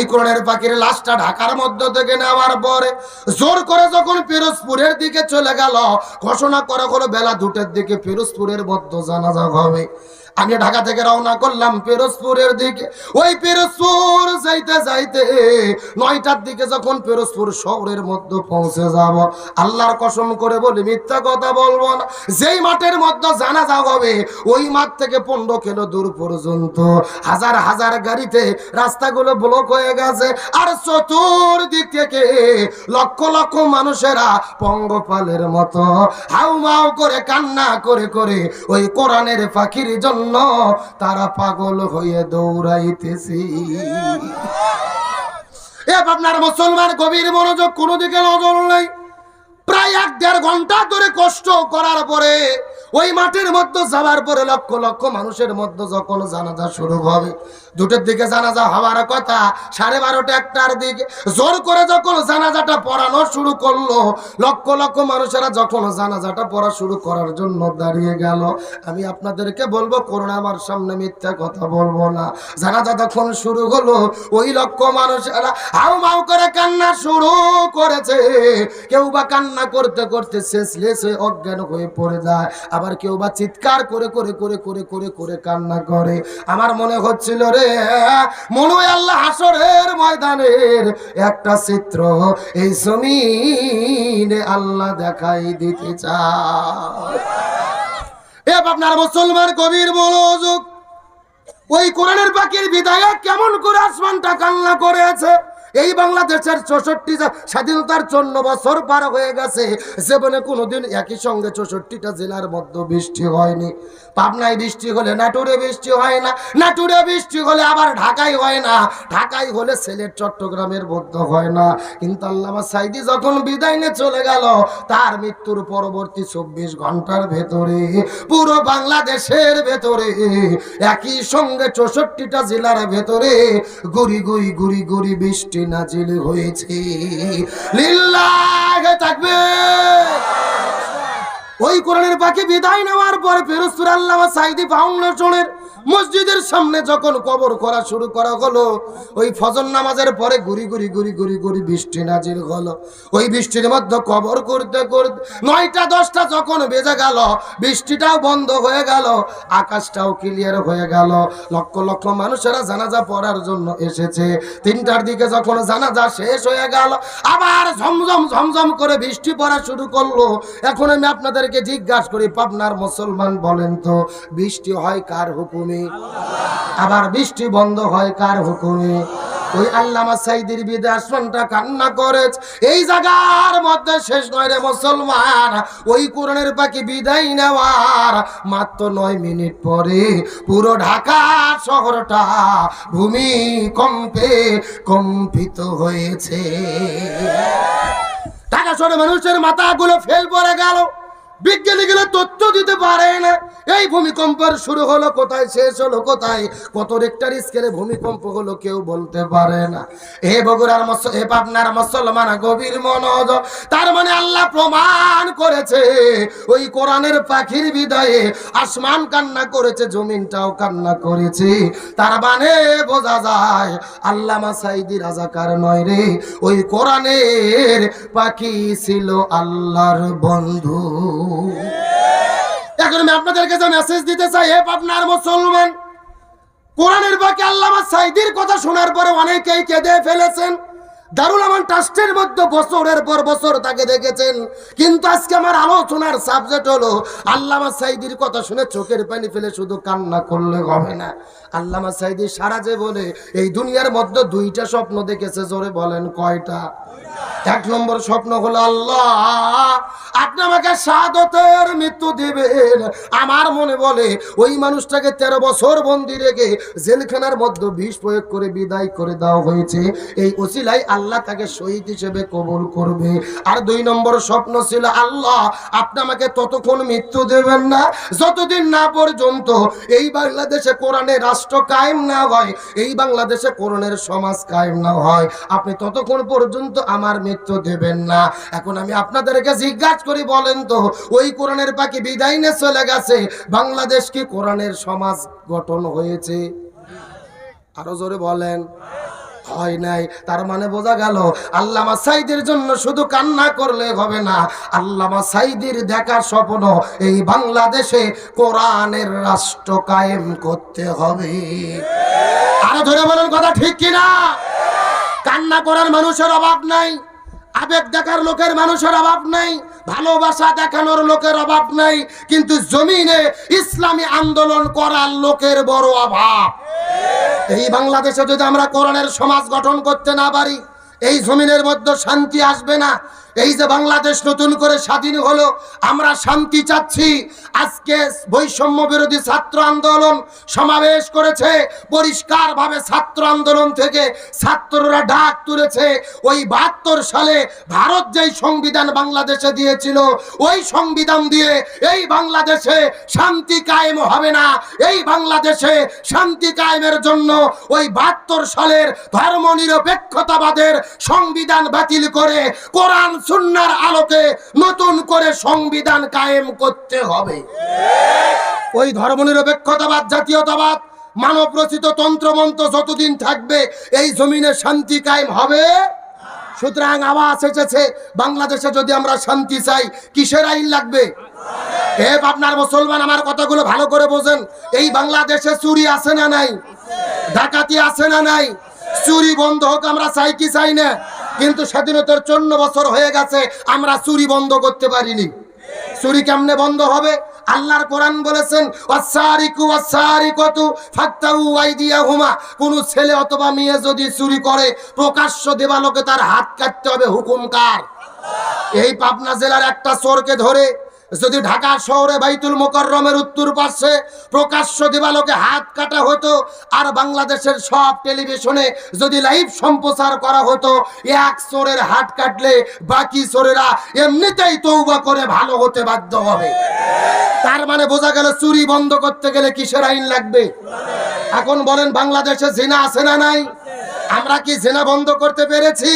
ওই কোরআনের পাখির লাশটা ঢাকার মধ্য থেকে নেওয়ার পরে জোর করে যখন পিরোজপুরের দিকে চলে গেল, ঘোষণা করা হলো, বেলা দুটের দিকে পিরোজপুরের মধ্য জানাজা হবে। আমি ঢাকা থেকে রওনা করলাম পিরোজপুরের দিকে। ওই পিরোজপুর যাইতে যাইতে নয়টার দিকে যখন পিরোজপুর শহরের মধ্যে পৌঁছে যাব, আল্লাহর কসম করে বলি, মিথ্যা কথা বলব না। যেই মাঠের মধ্যে জানাজা হবে, ওই মাঠ থেকে পনেরো কিলো দূর পর্যন্ত। হাজার হাজার গাড়িতে রাস্তাগুলো ব্লক হয়ে গেছে। আর চতুর্দিক থেকে লক্ষ লক্ষ মানুষেরা পঙ্গপালের মতো হাউ মাউ করে কান্না করে করে ওই কোরআনের পাখির জন্য তারা পাগল হয়ে দৌড়াইতেছি। এ আপনার মুসলমান গভীর মনোযোগ কোনো দিকে নজর নাই। প্রায় এক দেড় ঘণ্টা ধরে কষ্ট করার পরে ওই মাঠের মধ্যে যাওয়ার পরে লক্ষ লক্ষ মানুষের মধ্যে যখন জানাজা শুরু হবে, দুটোর দিকে জানাজা হওয়ার কথা, সাড়ে বারোটা একটার দিকে, জোর করে যখন জানাজাটা পড়ানো শুরু করল, লক্ষ লক্ষ মানুষেরা যখন জানাজাটা পড়া শুরু করার জন্য দাঁড়িয়ে গেল। আমি আপনাদেরকে বলব, করোনা আমার সামনে মিথ্যা কথা বলব না। জানাজা তখন শুরু হলো, ওই লক্ষ মানুষেরা হাউ মাউ করে কান্না শুরু করেছে। কেউ বা কান্না করতে করতে শেষ লেসে অজ্ঞান হয়ে পড়ে যায়। আবার কেউ বা চিৎকার করে করে করে করে করে করে কান্না করে। আমার মনে হচ্ছিল রে, মনে হয় আল্লাহ হাসরের ময়দানের একটা চিত্র এই জমিনে আল্লাহ দেখাই দিতে এ আপনার মুসলমান কবির মনোযোগ, ওই কোরআনের পাখির বিদায়ক কেমন করে আসমানটা কান্না করেছে? এই বাংলাদেশের চৌষট্টি স্বাধীনতার জন্য বছর পার হয়ে গেছে। জীবনে কোনোদিন একই সঙ্গে চৌষট্টিটা জেলার মধ্যে বৃষ্টি হয়নি। পাবনায় বৃষ্টি হলে নাটুরে বৃষ্টি হয় না। নাটুরে বৃষ্টি হলে আবার ঢাকায় হয় না। ঢাকায় হলে সিলেট, চট্টগ্রামের মধ্যে হয় না। কিন্তু আল্লামা সাইদি যখন বিদায় নিয়ে চলে গেল, তার মৃত্যুর পরবর্তী চব্বিশ ঘণ্টার ভেতরে, পুরো বাংলাদেশের ভেতরে, একই সঙ্গে চৌষট্টিটা জেলার ভেতরে, গুড়ি গুড়ি গুড়ি গুড়ি বৃষ্টি নাজিল হয়েছে। লিল্লাহ থাকবে ওই কোরআনের পাখি বিদায় নেওয়ার পরে ফেরস্তুর আল্লাহ সাইদি ফাউন্ডেশনের মসজিদের সামনে যখন কবর করা শুরু করা হলো, ওই ফজর নামাজের পরে গুড়ি গুড়ি গুড়ি গুড়ি গুড়ি বৃষ্টি নাজিল হলো। ওই বৃষ্টির মধ্যে কবর করতে করতে নয়টা দশটা যখন বেজে গেল, বৃষ্টিটাও বন্ধ হয়ে গেল, আকাশটাও ক্লিয়ার হয়ে গেল। লক্ষ লক্ষ মানুষেরা জানাজা পড়ার জন্য এসেছে। তিনটার দিকে যখন জানাজা শেষ হয়ে গেল, আবার ঝমঝম ঝমঝম করে বৃষ্টি পড়া শুরু করল। এখন আমি আপনাদেরকে জিজ্ঞাসা করি, পাবনার মুসলমান বলেন তো, বৃষ্টি হয় কার হুকুমে? আবার বৃষ্টি বন্ধ হয় কার হুকুমে? ওই আল্লামা সাইদির বিদে আসমানটা কান্না করেছ। এই জায়গার মধ্যে শেষ নয় রে মুসলমান। ওই কোরআনের পাখি বিদায় নেওয়ার মাত্র নয় মিনিট পরে পুরো ঢাকা শহরটা ভূমি কম্পে কম্পিত হয়েছে। ঢাকা শহরে মানুষের মাথাগুলো ফেল পড়ে গেল। বিজ্ঞানীগুলো তথ্য দিতে পারে না। এই ভূমিকম্পের শুরু হলো কোথায়, শেষ হলো কোথায়? কত রেক্টার স্কেলে ভূমিকম্প হলো কেউ বলতে পারে না। হে বগুড়ার হে পাবনার মুসলমান গভীর মনোজ, তার মানে আল্লাহ প্রমাণ। করেছে, ওই কোরআনের পাখির বিদায়ে আসমান কান্না করেছে, জমিনটাও কান্না করেছে। তার মানে বোঝা যায়, আল্লামা সাইদি রাজাকার নয় রে, ওই কোরআনের পাখি ছিল আল্লাহর বন্ধু। এখন আমি আপনাদের কাছে মেসেজ দিতে চাই হে পাবনার মুসলমান, কোরআনের বাকি আল্লামা সাইদির কথা শোনার পরে অনেকেই কেঁদে ফেলেছেন। দারুল আমান ট্রাস্টের মধ্যে বছরের পর বছর তাকে দেখেছেন। কিন্তু আজকে আমার আলোচনার সাবজেক্ট হলো, আল্লামা সাইদির কথা শুনে চোখের পানি ফেলে শুধু কান্না করলে হবে না। আল্লামা সাইদি সারা যে বলে, এই দুনিয়ার মধ্যে দুইটা স্বপ্ন দেখেছে, জোরে বলেন কয়টা? এক নম্বর স্বপ্ন হলো আল্লাহ, আপনি আমাকে সাদতের মৃত্যু দিবেন। আমার মনে বলে, ওই মানুষটাকে তেরো বছর বন্দি রেখে জেলখানার মধ্যে বিষ প্রয়োগ করে বিদায় করে দেওয়া হয়েছে। এই ওসিলাই আল্লাহ তাকে শহীদ হিসেবে কবুল করবে। আর দুই নম্বর স্বপ্ন ছিল, আল্লাহ, আপনি আমাকে ততক্ষণ মৃত্যু দেবেন না, যতদিন না পর্যন্ত এই বাংলাদেশে কোরআনে রাষ্ট্র কায়েম না হয়, এই বাংলাদেশে কোরআনের সমাজ কায়েম না হয়, আপনি ততক্ষণ পর্যন্ত আমার মৃত্যু দেবেন না। এখন আমি আপনাদেরকে জিজ্ঞাসা করি, বলেন তো, ওই কোরআনের পাখি বিদায় নিয়ে চলে গেছে? বাংলাদেশ কি কোরআনের সমাজ গঠন হয়েছে? আরও জোরে বলেন। হয় নাই। তার মানে বোঝা গেল, আল্লামা সাইদের জন্য শুধু কান্না করলে হবে না। আল্লামা সাইদির দেখার স্বপ্ন, এই বাংলাদেশে কোরআনের রাষ্ট্র কায়েম করতে হবে। আরও ধরে বলেন কথা ঠিক কিনা? কান্না করার মানুষের অভাব নাই। আবেগ দেখার লোকের মানুষের অভাব নাই, ভালোবাসা দেখানোর লোকের অভাব নাই, কিন্তু জমিনে ইসলামী আন্দোলন করার লোকের বড় অভাব। এই বাংলাদেশে যদি আমরা কোরআনের সমাজ গঠন করতে না পারি, এই জমিনের মধ্যে শান্তি আসবে না এই যে বাংলাদেশ নতুন করে স্বাধীন হলো, আমরা শান্তি চাচ্ছি। আজকে বৈষম্য বিরোধী ছাত্র আন্দোলন সমাবেশ করেছে। পরিষ্কারভাবে ছাত্র আন্দোলন থেকে ছাত্ররা ডাক তুলেছে। ওই বাহাত্তর সালে ভারত যেই সংবিধান বাংলাদেশে দিয়েছিল, ওই সংবিধান দিয়ে এই বাংলাদেশে শান্তি কায়েম হবে না। এই বাংলাদেশে শান্তি কায়েমের জন্য ওই বাহাত্তর সালের ধর্ম নিরপেক্ষতাবাদের সংবিধান বাতিল করে কোরআন সুন্নার আলোকে নতুন করে সংবিধান কায়েম করতে হবে। ওই ধর্মনিরপেক্ষতাবাদ, জাতীয়তাবাদ মানব রচিত তন্ত্রমন্ত্র যতদিন থাকবে, এই জমিনে শান্তি কায়েম হবে। সুতরাং আওয়াজ এসেছে, বাংলাদেশে যদি আমরা শান্তি চাই, কিসের আইন লাগবে? হে আপনার মুসলমান আমার কথাগুলো ভালো করে বোঝেন। এই বাংলাদেশে চুরি আছে না নাই? ডাকাতি আছে না নাই? চুরি বন্ধ হোক, আমরা চাই কি চাই না? কিন্তু স্বাধীনতার চন্ন বছর হয়ে গেছে, আমরা চুরি বন্ধ করতে পারিনি। চুরি কেমনে বন্ধ হবে? আল্লাহর কোরআন বলেছেন কোন ছেলে অথবা মেয়ে যদি চুরি করে, প্রকাশ্য দেবালোকে তার হাত কাটতে হবে। হুকুমকার এই পাবনা জেলার একটা চোরকে ধরে যদি ঢাকা শহরে বাইতুল মোকাররমের উত্তর পাশে প্রকাশ্য দিবালোকে হাত কাটা হতো, আর বাংলাদেশের সব টেলিভিশনে যদি লাইভ সম্প্রচার করা হতো, এক চোরের হাত কাটলে বাকি চোরেরা এমনিতেই তৌবা করে ভালো হতে বাধ্য হবে। তার মানে বোঝা গেল চুরি বন্ধ করতে গেলে কিসের আইন লাগবে? এখন বলেন বাংলাদেশে জেনা আছে না নাই? আমরা কি জেনা বন্ধ করতে পেরেছি?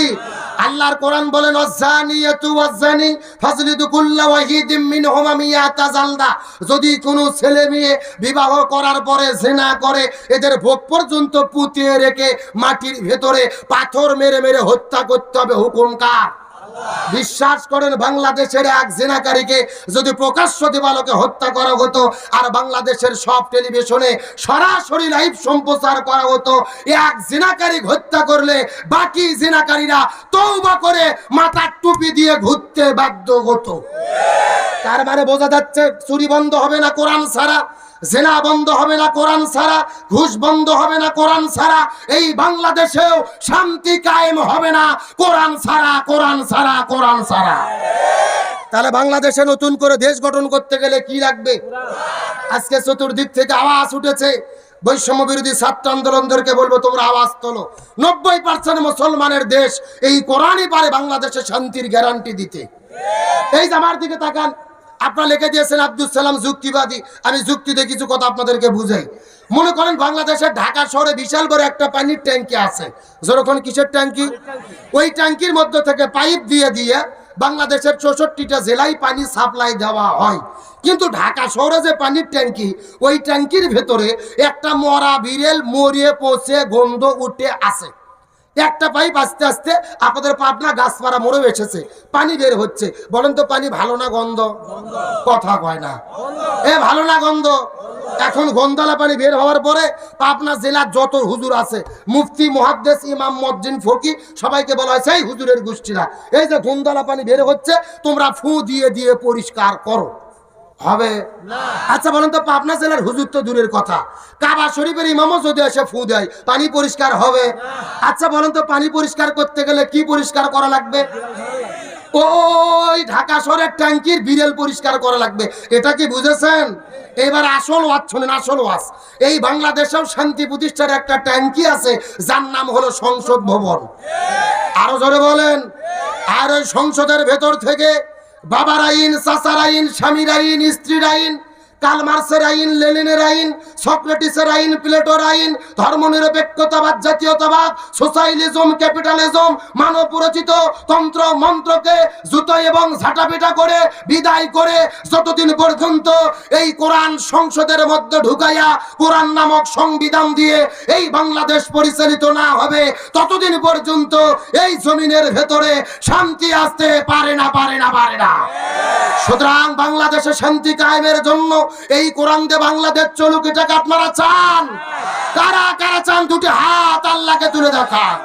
আল্লাহর কোরআন বলেন অজ্জানিয়াতু ওয়াজানি ফাজলিদু কুল্লা ওয়াহিদিম মিনহুমা মিয়াতা জালদা। যদি কোনো ছেলে মেয়ে বিবাহ করার পরে জেনা করে, এদের ভোগ পর্যন্ত পুঁতিয়ে রেখে মাটির ভেতরে পাথর মেরে মেরে হত্যা করতে হবে। হুকুম কার? বিশ্বাস করেন, বাংলাদেশের এক জেনাকারীকে যদি প্রকাশ্য দিবালোকে হত্যা করা হতো আর বাংলাদেশের সব টেলিভিশনে সরাসরি লাইভ সম্প্রচার করা হতো, এক জেনাকারী হত্যা করলে বাকি জেনাকারীরা তৌবা করে মাথার টুপি দিয়ে ঘুরতে বাধ্য হতো। তার মানে বোঝা যাচ্ছে চুরি বন্ধ হবে না কোরআন ছাড়া। জেনা বন্ধ হবে না কোরআন ছাড়া, ঘুষ বন্ধ হবে না কোরআন ছাড়া, এই বাংলাদেশেও শান্তি কায়েম হবে না। কোরআন ছাড়া কোরআন ছাড়া কোরআন ছাড়া। তাহলে বাংলাদেশে নতুন করে দেশ গঠন করতে গেলে কি লাগবে? আজকে চতুর্দিক থেকে আওয়াজ উঠেছে। বৈষম্য বিরোধী ছাত্র আন্দোলনদেরকে বলব, তোমরা আওয়াজ তোলো। নব্বই পার্সেন্ট মুসলমানের দেশ এই কোরআনই পারে বাংলাদেশে শান্তির গ্যারান্টি দিতে। এই যে আমার দিকে তাকান আপনারা লিখে দিয়েছেন আব্দুল সালাম যুক্তিবাদী। আমি যুক্তিতে কিছু কথা আপনাদেরকে বুঝাই। মনে করেন বাংলাদেশের ঢাকা শহরে বিশাল বড় একটা পানির ট্যাঙ্কি আছে। যেরকম কিসের ট্যাঙ্কি? ওই ট্যাঙ্কির মধ্যে থেকে পাইপ দিয়ে দিয়ে বাংলাদেশের চৌষট্টিটা জেলায় পানি সাপ্লাই দেওয়া হয়। কিন্তু ঢাকা শহরে যে পানির ট্যাঙ্কি, ওই ট্যাঙ্কির ভেতরে একটা মরা বিড়েল মরিয়ে পচে, গন্ধ উঠে আসে। একটা পাইপ আস্তে আস্তে আপনাদের পাবনা গাছপাড়া মরে এসেছে। পানি বের হচ্ছে। বলেন তো পানি ভালো না গন্ধ? কথা কয় না। এ ভালো না গন্ধ? এখন গন্ধালা পানি বের হওয়ার পরে পাবনা জেলার যত হুজুর আছে, মুফতি মহাদ্দেশ ইমাম মজ্জিন ফকি, সবাইকে বলা হয়, সেই হুজুরের গোষ্ঠীরা। এই যে গন্ধালা পানি বের হচ্ছে, তোমরা ফু দিয়ে দিয়ে পরিষ্কার করো। হবে? আচ্ছা বলেন তো পাবনা জেলার হুজুর তো দূরের কথা। কাবা শরীফের ইমামও যদি এসে ফু দেয় পানি পরিষ্কার হবে। আচ্ছা বলেন তো পানি পরিষ্কার করতে গেলে কি পরিষ্কার করা লাগবে? ওই ঢাকা শহরের ট্যাঙ্কির বিড়েল পরিষ্কার করা লাগবে। এটা কি বুঝেছেন? এবার আসল ওয়াজ শোনেন আসল ওয়াজ। এই বাংলাদেশেও শান্তি প্রতিষ্ঠার একটা ট্যাঙ্কি আছে যার নাম হলো সংসদ ভবন। আরও জোরে বলেন। আর ওই সংসদের ভেতর থেকে বাবার আইন চাচার আইন স্বামীর আইন স্ত্রীর আইন কালমার্সের আইন, লেনিনের আইন, সক্রেটিসের আইন, প্লেটোর আইন, ধর্মনিরপেক্ষতাবাদ, জাতীয়তাবাদ সোশ্যালিজম ক্যাপিটালিজম তন্ত্র, মন্ত্রকে জুতো এবং ঝাঁটাপিটা করে বিদায় করে যতদিন পর্যন্ত এই কোরআন সংসদের মধ্যে ঢুকাইয়া কোরআন নামক সংবিধান দিয়ে এই বাংলাদেশ পরিচালিত না হবে, ততদিন পর্যন্ত এই জমিনের ভেতরে শান্তি আসতে পারে না পারে না পারে না। সুতরাং বাংলাদেশে শান্তি কায়েমের জন্য এই কোরআন দিয়ে বাংলাদেশ চলুক, এটাকে আপনারা চান? কারা কারা চান? দুটি হাত আল্লাহকে তুলে দেখান।